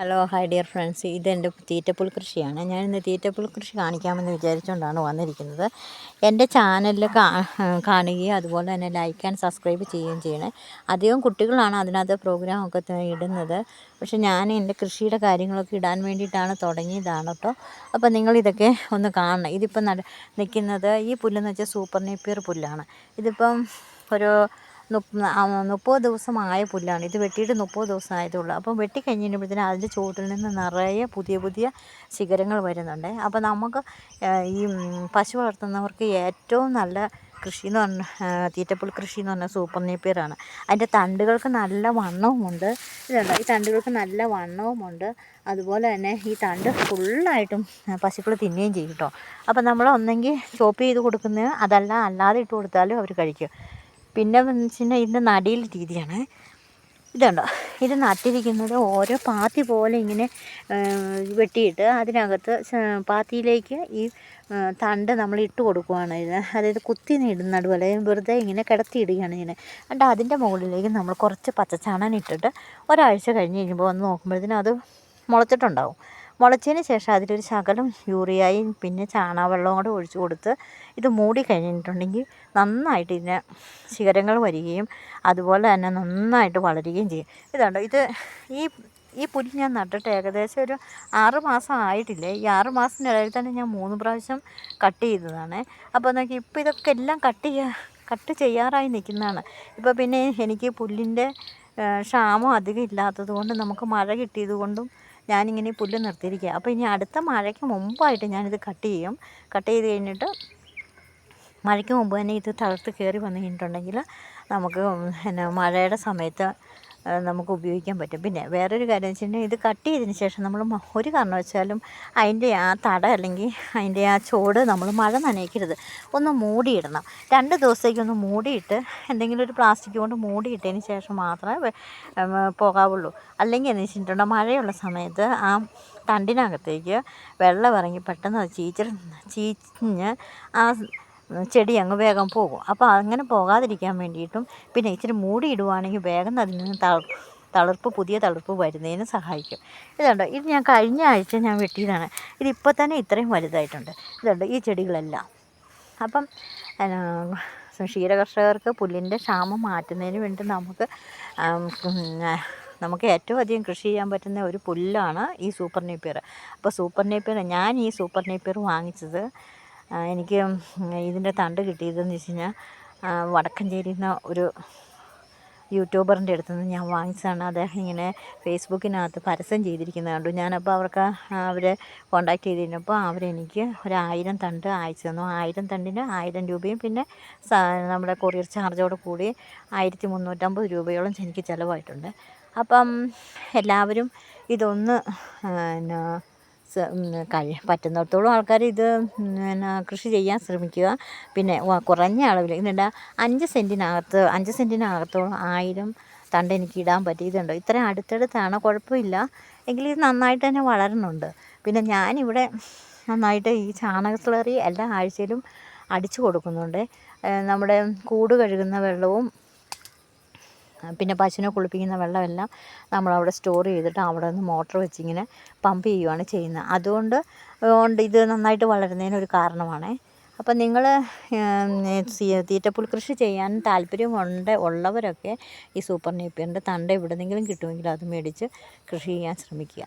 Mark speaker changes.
Speaker 1: Hello hi dear friends ഇതെന്റെ തീറ്റപ്പുൽ കൃഷിയാണ്. ഞാൻ തീറ്റപ്പുൽ കൃഷി കാണിക്കാമെന്ന് വിചാരിച്ചുകൊണ്ടാണ് വന്നിരിക്കുന്നത്. എന്റെ ചാനലിൽ കാണുകയും അതുപോലെ തന്നെ ലൈക്ക് ആൻഡ് സബ്സ്ക്രൈബ് ചെയ്യുകയും ചെയ്യണേ. അധികം കുട്ടികളാണ് അതിനകത്ത് പ്രോഗ്രാമൊക്കെ ഇടുന്നത്. പക്ഷേ ഞാൻ എന്റെ കൃഷിയുടെ കാര്യങ്ങളൊക്കെ ഇടാൻ വേണ്ടിയിട്ടാണ് തുടങ്ങിയതാണ് കേട്ടോ അപ്പോൾ നിങ്ങളിതൊക്കെ ഒന്ന് കാണണം. ഇതിപ്പോൾ നിൽക്കുന്നത് ഈ പുല്ലെന്ന് വെച്ചാൽ സൂപ്പർ നെപ്പിയർ പുല്ലാണ്. ഇതിപ്പം ഒരു മുപ്പത് ദിവസം ആയ പുല്ലാണ് ഇത് വെട്ടിയിട്ട് മുപ്പത് ദിവസം ആയതേ ഉള്ളൂ അപ്പം വെട്ടി കഴിഞ്ഞ് കഴിയുമ്പോഴത്തേനും അതിന്റെ ചുവട്ടിൽ നിന്ന് നിറയെ പുതിയ പുതിയ ശിഖരങ്ങൾ വരുന്നുണ്ട്. അപ്പോൾ നമുക്ക് ഈ പശു വളർത്തുന്നവർക്ക് ഏറ്റവും നല്ല കൃഷി എന്ന് പറഞ്ഞാൽ തീറ്റപ്പുൽ കൃഷി എന്ന് പറഞ്ഞാൽ സൂപ്പർ നേപ്പിയറാണ്. അതിന്റെ തണ്ടുകൾക്ക് നല്ല വണ്ണവുമുണ്ട്. ഇതുണ്ട് ഈ തണ്ടുകൾക്ക് നല്ല വണ്ണവുമുണ്ട്. അതുപോലെ തന്നെ ഈ തണ്ട് ഫുള്ളായിട്ടും പശുക്കൾ തിന്നുകയും ചെയ്യും കേട്ടോ. അപ്പം നമ്മൾ ഒന്നെങ്കിൽ ചോപ്പ് ചെയ്ത് കൊടുക്കുന്നത് അതല്ല അല്ലാതെ ഇട്ട് കൊടുത്താലും അവർ കഴിക്കും. പിന്നെ വെച്ചാൽ ഇതിന്റെ നടീൽ രീതിയാണ്. ഇതുണ്ടോ? ഇത് നട്ടിരിക്കുന്നത് ഓരോ പാത്തി പോലെ ഇങ്ങനെ വെട്ടിയിട്ട് അതിനകത്ത് പാത്തിയിലേക്ക് ഈ തണ്ട് നമ്മൾ ഇട്ട് കൊടുക്കുവാണ് ഇത്. അതായത് കുത്തി ഇടുന്ന പോലെ വെറുതെ ഇങ്ങനെ കിടത്തിയിടുകയാണ് ഇങ്ങനെ എന്നിട്ട് അതിന്റെ മുകളിലേക്ക് നമ്മൾ കുറച്ച് പച്ചച്ചാണൻ ഇട്ടിട്ട് ഒരാഴ്ച കഴിഞ്ഞ് കഴിയുമ്പോൾ വന്ന് നോക്കുമ്പോഴത്തേനും അത് മുളച്ചിട്ടുണ്ടാവും. മുളച്ചതിന് ശേഷം അതിലൊരു ശകലം യൂറിയയും പിന്നെ ചാണകവെള്ളവും കൂടെ ഒഴിച്ച് കൊടുത്ത് ഇത് മൂടി കഴിഞ്ഞിട്ടുണ്ടെങ്കിൽ നന്നായിട്ട് ഇതിനെ ശിഖരങ്ങൾ വരികയും അതുപോലെ തന്നെ നന്നായിട്ട് വളരുകയും ചെയ്യും. ഇതുണ്ട് ഇത് ഈ ഈ പുല്ല് ഞാൻ നട്ടിട്ട് ഏകദേശം ഒരു ആറ് മാസം ആയിട്ടില്ലേ? ഈ ആറ് മാസത്തിനിടയിൽ തന്നെ ഞാൻ മൂന്ന് പ്രാവശ്യം കട്ട് ചെയ്തതാണ്. അപ്പോൾ നോക്കി ഇപ്പോൾ ഇതൊക്കെ എല്ലാം കട്ട് ചെയ്യാൻ കട്ട് ചെയ്യാറായി നിൽക്കുന്നതാണ്. ഇപ്പോൾ പിന്നെ എനിക്ക് പുല്ലിന്റെ ക്ഷാമം അധികം ഇല്ലാത്തത് കൊണ്ട് നമുക്ക് മഴ കിട്ടിയത് കൊണ്ടും ഞാനിങ്ങനെ പുല്ല് നിർത്തിയിരിക്കുക. അപ്പോൾ ഇനി അടുത്ത മഴയ്ക്ക് മുമ്പായിട്ട് ഞാനിത് കട്ട് ചെയ്യും. കട്ട് ചെയ്ത് കഴിഞ്ഞിട്ട് മഴയ്ക്ക് മുമ്പ് തന്നെ ഇത് തളർത്ത് കയറി വന്നു കഴിഞ്ഞിട്ടുണ്ടെങ്കിൽ നമുക്ക് പിന്നെ മഴയുടെ സമയത്ത് നമുക്ക് ഉപയോഗിക്കാൻ പറ്റും. പിന്നെ വേറൊരു കാര്യം വെച്ചിട്ടുണ്ടെങ്കിൽ ഇത് കട്ട് ചെയ്തതിന് ശേഷം നമ്മൾ ഒരു കാരണവശാലും അതിന്റെ ആ തട അല്ലെങ്കിൽ അതിന്റെ ആ ചോട് നമ്മൾ മഴ നനയിക്കരുത്. ഒന്ന് മൂടിയിടണം. രണ്ട് ദിവസത്തേക്ക് ഒന്ന് മൂടിയിട്ട് എന്തെങ്കിലും ഒരു പ്ലാസ്റ്റിക് കൊണ്ട് മൂടിയിട്ടതിന് ശേഷം മാത്രമേ പോകാവുള്ളൂ. അല്ലെങ്കിൽ എന്ന് വെച്ചിട്ടുണ്ടെങ്കിൽ മഴയുള്ള സമയത്ത് ആ തണ്ടിനകത്തേക്ക് വെള്ളം ഇറങ്ങി പെട്ടെന്ന് ചീച്ചൽ ചീഞ്ഞ് ആ ചെടി അങ്ങ് വേഗം പോകും. അപ്പോൾ അങ്ങനെ പോകാതിരിക്കാൻ വേണ്ടിയിട്ടും പിന്നെ ഇച്ചിരി മൂടി ഇടുവാണെങ്കിൽ വേഗം അതിൽ നിന്ന് തളിർപ്പ് പുതിയ തളിർപ്പ് വരുന്നതിന് സഹായിക്കും. ഇതുണ്ട്? ഇത് ഞാൻ കഴിഞ്ഞ ആഴ്ച ഞാൻ വെട്ടിയതാണ്. ഇതിപ്പോൾ തന്നെ ഇത്രയും വലുതായിട്ടുണ്ട്. ഇതുണ്ട് ഈ ചെടികളെല്ലാം. അപ്പം ക്ഷീരകർഷകർക്ക് പുല്ലിന്റെ ക്ഷാമം മാറ്റുന്നതിന് വേണ്ടി നമുക്ക് നമുക്ക് ഏറ്റവും അധികം കൃഷി ചെയ്യാൻ പറ്റുന്ന ഒരു പുല്ലാണ് ഈ സൂപ്പർ നേപ്പിയർ അപ്പോൾ സൂപ്പർ നേപ്പിയർ ഞാൻ ഈ സൂപ്പർ നേപ്പിയർ വാങ്ങിച്ചത് എനിക്ക് ഇതിന്റെ തണ്ട് കിട്ടിയതെന്ന് വെച്ച് കഴിഞ്ഞാൽ വടക്കഞ്ചേരിയിൽ നിന്ന് ഒരു യൂട്യൂബറിന്റെ അടുത്ത് നിന്ന് ഞാൻ വാങ്ങിച്ചതാണ്. അദ്ദേഹം ഇങ്ങനെ ഫേസ്ബുക്കിനകത്ത് പരസ്യം ചെയ്തിരിക്കുന്നത് കണ്ടു. ഞാനപ്പോൾ അവർക്ക് അവരെ കോണ്ടാക്ട് ചെയ്തിരുന്നപ്പോൾ അവരെനിക്ക് ഒരു ഒരായിരം തണ്ട് അയച്ചു തന്നു. ആയിരം തണ്ടിന് ആയിരം രൂപയും പിന്നെ നമ്മുടെ കൊറിയർ ചാർജോട് കൂടി ആയിരത്തി മുന്നൂറ്റമ്പത് രൂപയോളം എനിക്ക് ചിലവായിട്ടുണ്ട്. അപ്പം എല്ലാവരും ഇതൊന്ന് എന്നാ കഴി പറ്റുന്നിടത്തോളം ആൾക്കാർ ഇത് പിന്നെ കൃഷി ചെയ്യാൻ ശ്രമിക്കുക. പിന്നെ കുറഞ്ഞ അളവിൽ ഇതുണ്ട് അഞ്ച് സെന്റിനകത്ത് അഞ്ച് സെന്റിനകത്തോളം ആയിരം തണ്ട് എനിക്ക് ഇടാൻ പറ്റി ഇതുണ്ടോ ഇത്രയും അടുത്തടുത്താണ് കുഴപ്പമില്ല. എങ്കിലും ഇത് നന്നായിട്ട് തന്നെ വളരുന്നുണ്ട്. പിന്നെ ഞാനിവിടെ നന്നായിട്ട് ഈ ചാണകത്തിളറി എല്ലാ ആഴ്ചയിലും അടിച്ചു കൊടുക്കുന്നുണ്ട്. നമ്മുടെ കൂട് കഴുകുന്ന വെള്ളവും പിന്നെ പശുവിനെ കുളിപ്പിക്കുന്ന വെള്ളമെല്ലാം നമ്മളവിടെ സ്റ്റോർ ചെയ്തിട്ട് അവിടെ നിന്ന് മോട്ടർ വെച്ചിങ്ങനെ പമ്പ് ചെയ്യുകയാണ് ചെയ്യുന്നത്. അതുകൊണ്ട് കൊണ്ട് ഇത് നന്നായിട്ട് വളരുന്നതിനൊരു കാരണമാണ്. അപ്പം നിങ്ങൾ തീറ്റപ്പുൽ കൃഷി ചെയ്യാൻ താല്പര്യമുണ്ട് ഉള്ളവരൊക്കെ ഈ സൂപ്പർ നേപ്പിയറിന്റെ തണ്ട് എവിടെന്നെങ്കിലും കിട്ടുമെങ്കിൽ അത് മേടിച്ച് കൃഷി ചെയ്യാൻ ശ്രമിക്കുക.